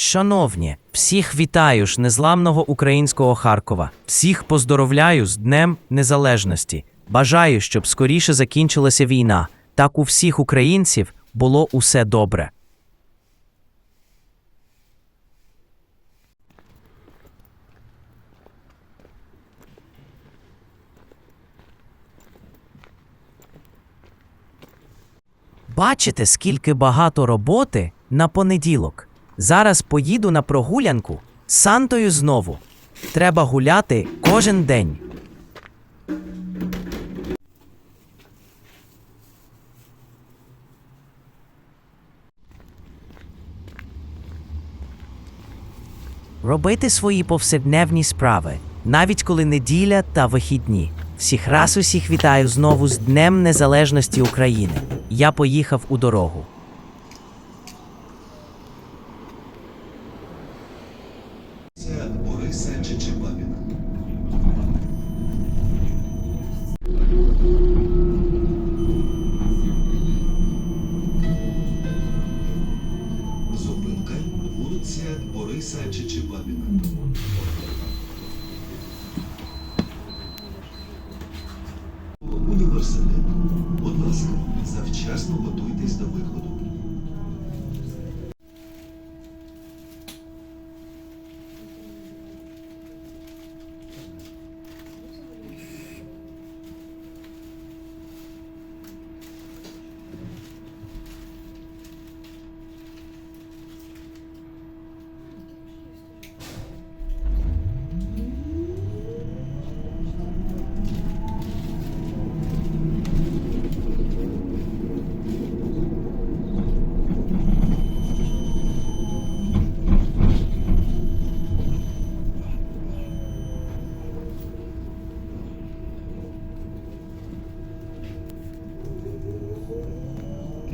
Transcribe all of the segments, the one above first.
Шановні, всіх вітаю ж незламного українського Харкова. Всіх поздоровляю з Днем Незалежності. Бажаю, щоб скоріше закінчилася війна. Так у всіх українців було усе добре. Бачите, скільки багато роботи на понеділок. Зараз поїду на прогулянку з Сантою знову. Треба гуляти кожен день. Робити свої повседневні справи, навіть коли неділя та вихідні. Всіх раз усіх вітаю знову з Днем Незалежності України. Я поїхав у дорогу. bilmem.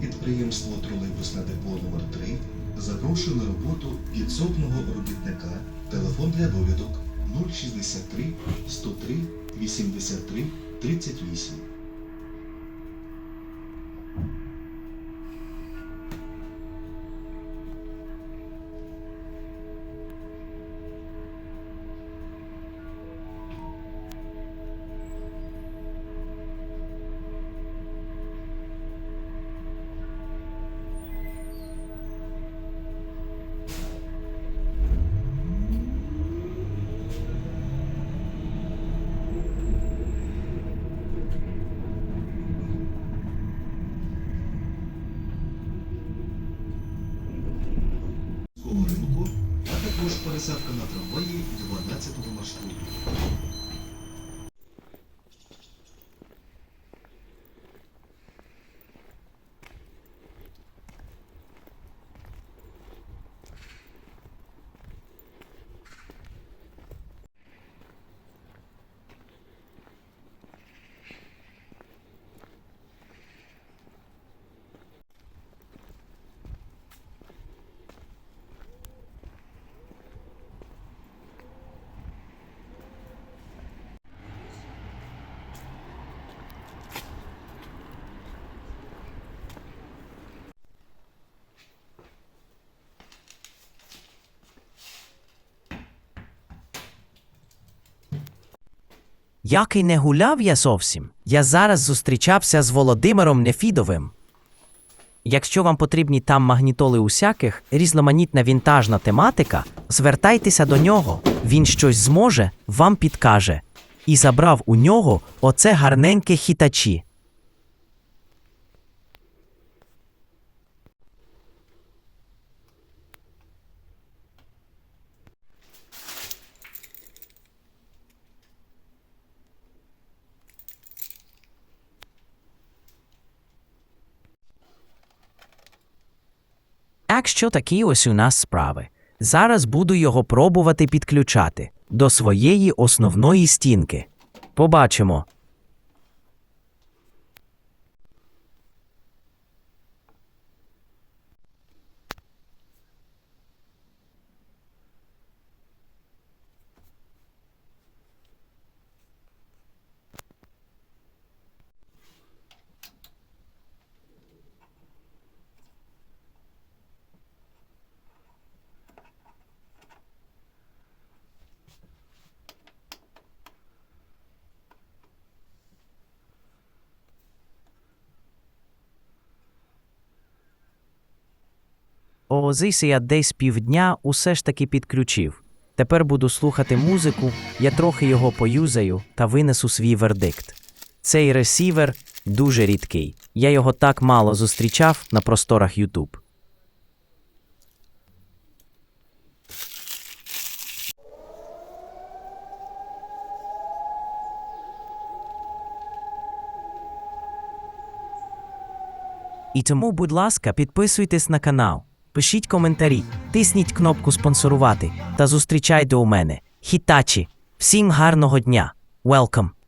Підприємство Тролейбусне депо номер 3 запрошує роботу підсобного робітника. Телефон для довідок 063 103 83 38. Пересадка на трамваї 12 маршруту. Як і не гуляв я зовсім, я зараз зустрічався з Володимиром Нефідовим. Якщо вам потрібні там магнітоли усяких, різноманітна вінтажна тематика, звертайтеся до нього, він щось зможе, вам підкаже. І забрав у нього оце гарненьке хітачі. Так що такі ось у нас справи. Зараз буду його пробувати підключати. до своєї основної стінки. Побачимо. О, зися я десь півдня усе ж таки підключив. Тепер буду слухати музику, я трохи його поюзаю та винесу свій вердикт. Цей ресівер дуже рідкий. Я його так мало зустрічав на просторах YouTube. І тому, будь ласка, підписуйтесь на канал, пишіть коментарі, тисніть кнопку спонсорувати та зустрічайте у мене. Хітачі! Всім гарного дня! Welcome!